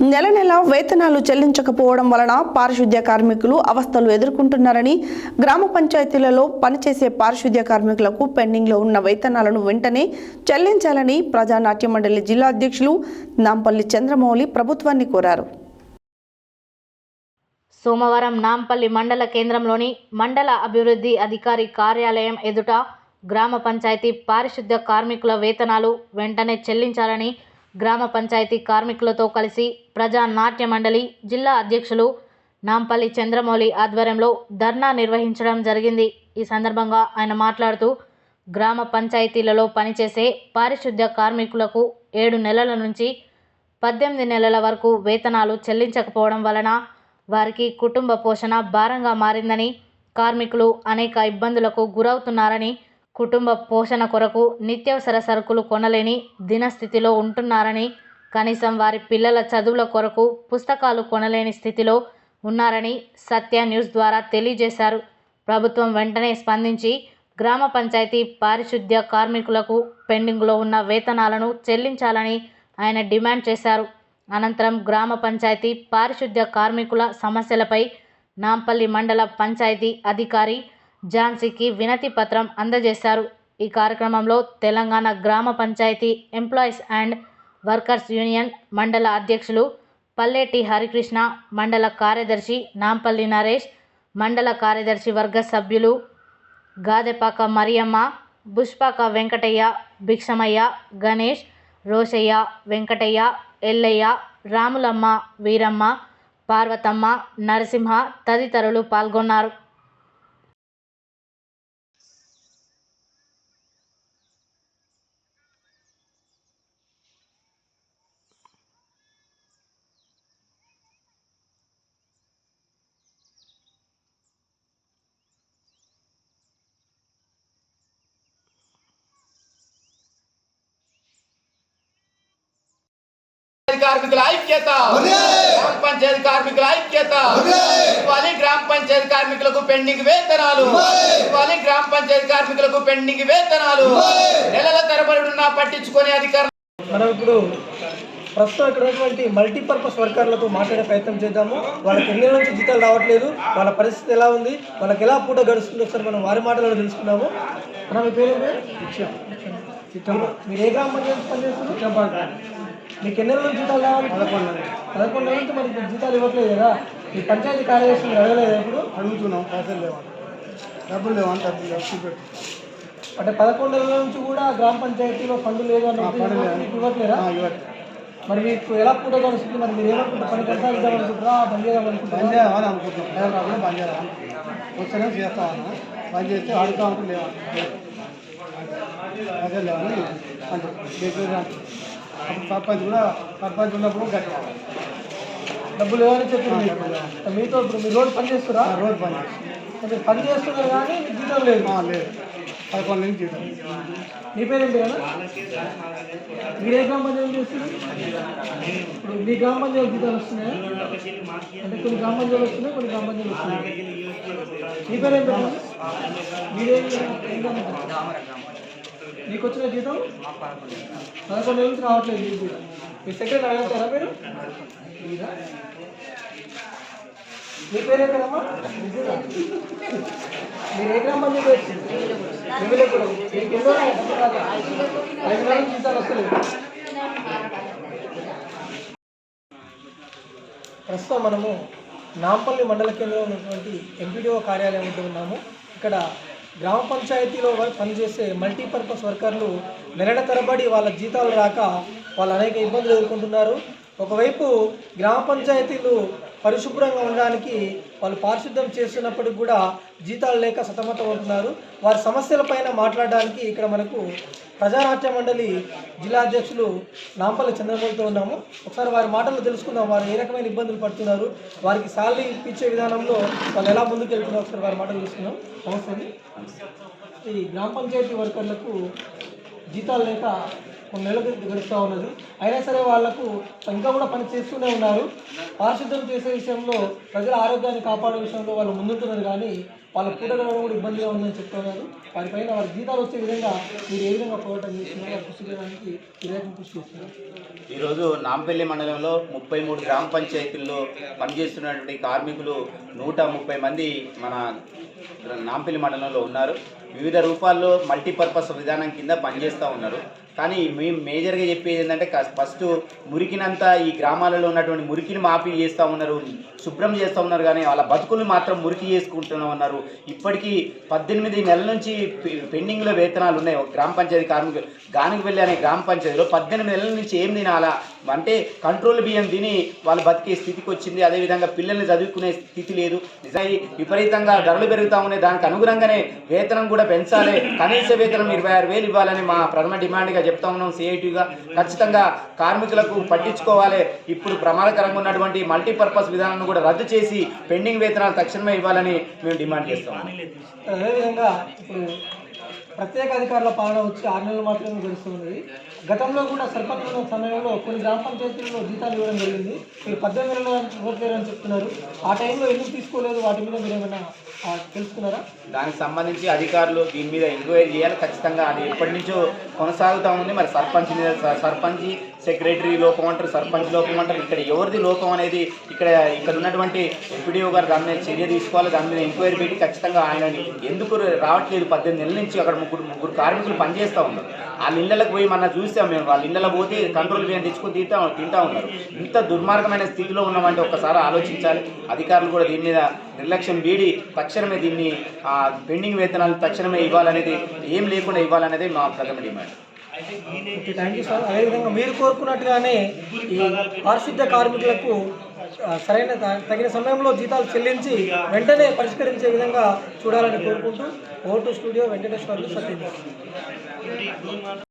నెల నెల వేతనాలు చెల్లించకపోవడం వలన పారిశుద్ధ్య కార్మికులు అవస్థలు ఎదుర్కొంటున్నారని గ్రామ పంచాయతీలలో పనిచేసే పారిశుద్ధ్య కార్మికులకు పెండింగ్లో ఉన్న వేతనాలను వెంటనే చెల్లించాలని ప్రజానాట్య మండలి జిల్లా అధ్యక్షులు నాంపల్లి చంద్రమౌళి ప్రభుత్వాన్ని కోరారు. సోమవారం నాంపల్లి మండల కేంద్రంలోని మండల అభివృద్ధి అధికారి కార్యాలయం ఎదుట గ్రామ పంచాయతీ పారిశుద్ధ్య కార్మికుల వేతనాలు వెంటనే చెల్లించాలని గ్రామ పంచాయతీ కార్మికులతో కలిసి ప్రజా నాట్య మండలి జిల్లా అధ్యక్షులు నాంపల్లి చంద్రమౌళి ఆధ్వర్యంలో ధర్నా నిర్వహించడం జరిగింది. ఈ సందర్భంగా ఆయన మాట్లాడుతూ గ్రామ పంచాయతీలలో పనిచేసే పారిశుద్ధ్య కార్మికులకు ఏడు నెలల నుంచి పద్దెనిమిది నెలల వరకు వేతనాలు చెల్లించకపోవడం వలన వారికి కుటుంబ పోషణ భారంగా మారిందని కార్మికులు అనేక ఇబ్బందులకు గురవుతున్నారని కుటుంబ పోషణ కొరకు నిత్యవసర సరుకులు కొనలేని దినస్థితిలో ఉంటున్నారని కనీసం వారి పిల్లల చదువుల కొరకు పుస్తకాలు కొనలేని స్థితిలో ఉన్నారని సత్య న్యూస్ ద్వారా తెలియజేశారు. ప్రభుత్వం వెంటనే స్పందించి గ్రామ పంచాయతీ పారిశుద్ధ్య కార్మికులకు పెండింగ్లో ఉన్న వేతనాలను చెల్లించాలని ఆయన డిమాండ్ చేశారు. అనంతరం గ్రామ పంచాయతీ పారిశుద్ధ్య కార్మికుల సమస్యలపై నాంపల్లి మండల పంచాయతీ అధికారి ఝాన్సీకి వినతి పత్రం అందజేశారు. ఈ కార్యక్రమంలో తెలంగాణ గ్రామ panchayat employees and workers union మండల అధ్యక్షులు పల్లెటి హరికృష్ణ మండల కార్యదర్శి నాంపల్లి నరేష్ మండల కార్యదర్శి వర్గ సభ్యులు గాదెపాక మరియమ్మ పుష్పాక వెంకటయ్య భిక్షమయ్య గణేష్ రోషయ్య వెంకటయ్య ఎల్లయ్య రాములమ్మ వీరమ్మ పార్వతమ్మ నరసింహ తదితరులు పాల్గొన్నారు. కార్మికుల ఐక్యత. గ్రామ పంచాయతీ కార్మికుల ఐక్యత. ఇవ్వాలి గ్రామ పంచాయతీ కార్మికులకు పెండింగ్ వేతనాలు. ఇవ్వాలి. గ్రామ పంచాయతీ కార్మికులకు పెండింగ్ వేతనాలు. నెలల తరబడి ఉన్నా పట్టించుకునే అధికారులు మనం ఇప్పుడు ప్రస్తుతం ఇక్కడ ఉన్నటువంటి మల్టీపర్పస్ వర్కర్లతో మాట్లాడే ప్రయత్నం చేద్దాము. వాళ్ళకి ఎన్ని నుంచి జీతాలు రావట్లేదు. వాళ్ళ పరిస్థితి ఎలా ఉంది? వాళ్ళకి ఎలా పూట గడుస్తుందో? ఒకసారి మనం వారి మాటలలో తెలుసుకుందాము. మన మీ పేరు మీరు ఏ గ్రామ పంచాయతీ పనిచేస్తున్నారు? మీకు ఎన్ని నెలల జీతాలు రావాలి పదకొండు పదకొండు నెలల నుంచి మరి జీతాలు ఇవ్వట్లేదు కదా. మీ పంచాయతీ కార్యదర్శి అడగలేదు ఎప్పుడు అడుగుతున్నాం పైసలు లేవా డబ్బులు లేవా డబ్బులు లేవు అంటే పదకొండు నెలల నుంచి కూడా గ్రామ పంచాయతీలో ఫండ్ లేదు అని ఫండ్ లేదు. మీకు ఇవ్వట్లేదా? మరి మీకు ఎలా పూట కలుస్తుంది? మరి మీరు ఏమనుకుంటారు? పని కొనసాగిద్దాం అనుకుంటారా? బంద్ చేద్దాం బంద్ అనుకుంటారా చేయాలని అనుకుంటున్నాం. రాకుండా బంద్ చేయాలి వస్తేనే చేస్తామన్నా బంద్ చేస్తే అడుగుతా ఉంటే లేవా పైసలు లేవని అంటే సర్పంచ్ కూడా సర్పంచ్ ఉన్నప్పుడు గట్టి డబ్బులు చెప్పింది మీకు? మీతో ఇప్పుడు మీరు రోజు పని చేస్తారా? రోజు బంద్ చేస్తాం. మీరు పని చేస్తున్నారు కానీ మీకు జీతం లేదు. లేదు. పదకొండు నుంచి జీతం మీ పేరు ఏం పేరు? మీరు ఏ గ్రామ పంచాయతీ చేస్తున్నారు ఇప్పుడు మీ గ్రామ పంచాయతీ జీతాలు వస్తున్నాయా? అంటే కొన్ని గ్రామ పంచాయతీలు వస్తున్నాయి కొన్ని గ్రామ పంచాయతీలు వస్తున్నాయి. మీ పేరు ఏం పేరు? మీరేం నీకు వచ్చిన జీతం? పదకొండు నెలల నుంచి రావట్లేదు నీకు కూడా. మీ సెక్రటరీ అడగలుగుతారా మీరు? మీ పేరు ఏం మీరు ఏ గ్రామం పంచాయతీ మీకు ఎన్నో ఐదు నెలల జీతాలు వస్తలేదు ప్రస్తుతం మనము నాంపల్లి మండల కేంద్రంలో ఉన్నటువంటి ఎంపీడీఓ కార్యాలయం వద్ద ఉన్నాము. ఇక్కడ గ్రామ పంచాయతీలో పనిచేసే మల్టీపర్పస్ వర్కర్లు నెలల తరబడి వాళ్ళ జీతాలు రాక వాళ్ళు అనేక ఇబ్బందులు ఎదుర్కొంటున్నారు. ఒకవైపు గ్రామ పంచాయతీలు పరిశుభ్రంగా ఉండడానికి వాళ్ళు పారిశుద్ధ్యం చేస్తున్నప్పటికి కూడా జీతాలు లేక సతమతం అవుతున్నారు. వారి సమస్యలపైన మాట్లాడడానికి ఇక్కడ మనకు ప్రజానాట్య మండలి జిల్లా అధ్యక్షులు నాంపల్లి చంద్రబాబుతో ఉన్నాము. ఒకసారి వారి మాటలు తెలుసుకుందాం. వారు ఏ రకమైన ఇబ్బందులు పడుతున్నారు? వారికి శాలరీ ఇప్పించే విధానంలో వాళ్ళు ఎలా ముందుకు వెళ్తున్నారు? ఒకసారి వారి మాటలు తెలుసుకుందాం. నమస్తే ఈ గ్రామ పంచాయతీ వర్కర్లకు జీతాలు లేక కొన్ని నెలలు గడుస్తూ ఉన్నది. అయినా సరే వాళ్ళకు ఇంకా కూడా పని చేస్తూనే ఉన్నారు. పారిశుద్ధ్యం చేసే విషయంలో ప్రజల ఆరోగ్యాన్ని కాపాడే విషయంలో వాళ్ళు ముందుంటున్నారు కానీ వాళ్ళ పూట గడవడం కూడా ఇబ్బందిగా ఉందని చెప్తున్నారు. వారిపైన వారి జీతాలు వచ్చే విధంగా మీరు ఏ విధంగా పోరాటం చేస్తున్నారు కృషి చేయడానికి వివేకం కృషి చేస్తున్నారు. ఈరోజు నాంపల్లి మండలంలో ముప్పై మూడు గ్రామ పంచాయతీల్లో పనిచేస్తున్నటువంటి కార్మికులు నూట ముప్పై మంది మన నాంపల్లి మండలంలో ఉన్నారు. వివిధ రూపాల్లో మల్టీపర్పస్ విధానం కింద పనిచేస్తూ ఉన్నారు. కానీ మేము మేజర్గా చెప్పేది ఏంటంటే ఫస్ట్ మురికినంతా ఈ గ్రామాలలో ఉన్నటువంటి మురికిని మాఫీ చేస్తూ ఉన్నారు శుభ్రం చేస్తూ ఉన్నారు. కానీ వాళ్ళ బతుకులు మాత్రం మురికి చేసుకుంటూనే ఉన్నారు. ఇప్పటికీ పద్దెనిమిది నెలల నుంచి పెండింగ్లో వేతనాలు ఉన్నాయి. గ్రామ పంచాయతీ కార్మికులు గానికి వెళ్ళి అనే గ్రామ పంచాయతీలో పద్దెనిమిది నెలల నుంచి ఏం తినాలా? అంటే కంట్రోల్ బియ్యం తిని వాళ్ళు బతికే స్థితికి వచ్చింది అదేవిధంగా పిల్లల్ని చదువుకునే స్థితి లేదు. నిజాయి విపరీతంగా ధరలు పెరుగుతూ ఉన్నాయి. దానికి అనుగుణంగానే వేతనం కూడా పెంచాలి. కనీస వేతనం ఇరవై ఆరు వేలు ఇవ్వాలని మా ప్రథమ డిమాండ్గా చెప్తా ఉన్నాం సిఐటిగా ఖచ్చితంగా కార్మికులకు పట్టించుకోవాలి. ఇప్పుడు ప్రమాదకరంగా ఉన్నటువంటి మల్టీపర్పస్ విధానాన్ని కూడా రద్దు చేసి పెండింగ్ వేతనాలు తక్షణమే ఇవ్వాలని మేము డిమాండ్ చేస్తాం. అదేవిధంగా ఇప్పుడు ప్రత్యేక అధికారుల పాలన వచ్చి ఆరు నెలలు మాత్రమే గడుస్తున్నది. గతంలో కూడా సర్పంచ్ ఉన్న సమయంలో కొన్ని గ్రామ పంచాయతీల్లో జీతాలు ఇవ్వడం జరిగింది. మీరు పద్దెనిమిది నెలలు అని చెప్తున్నారు. ఆ టైంలో ఎందుకు తీసుకోలేదు? వాటి మీద మీరు ఏమైనా తెలుసుకున్నారా? దానికి సంబంధించి అధికారులు దీని మీద ఎంక్వైరీ చేయాలి. ఖచ్చితంగా అది ఎప్పటి నుంచో కొనసాగుతూ ఉంది. మరి సర్పంచ్ మీద స- సర్పంచ్ సెక్రటరీ లోపం అంటారు సర్పంచ్ లోపం అంటారు. ఇక్కడ ఎవరిది లోపం అనేది ఇక్కడ ఇక్కడ ఉన్నటువంటి ఎంపీడీఓ గారు దాని మీద చర్య తీసుకోవాలి దాని మీద ఎంక్వైరీ పెట్టి ఖచ్చితంగా ఆయన ఎందుకు రావట్లేదు? పద్దెనిమిది నెలల నుంచి అక్కడ ముగ్గురు ముగ్గురు కార్మికులు పనిచేస్తూ ఉన్నారు. వాళ్ళ ఇళ్ళకి పోయి మన చూస్తాం మేము వాళ్ళ ఇళ్ళలో పోతే కంట్రోల్ బియ్యం తెచ్చుకొని తింటా తింటా ఉన్నారు. ఇంత దుర్మార్గమైన స్థితిలో ఉన్నామంటే ఒక్కసారి ఆలోచించాలి. అధికారులు కూడా దీని మీద నిర్లక్ష్యం వీడి తక్షణమే దీన్ని పెండింగ్ వేతనాలు తక్షణమే ఇవ్వాలనేది ఏం లేకుండా ఇవ్వాలనేది మా ప్రథమ demand. Okay thank you sir అదేవిధంగా మీరు కోరుకున్నట్టుగానే ఈ పారిశుద్ధ్య కార్మికులకు సరైన తగిన సమయంలో జీతాలు చెల్లించి వెంటనే పరిష్కరించే విధంగా చూడాలని కోరుకుంటూ ఓటు స్టూడియో వెంకటేశ్వర్లు సత్యం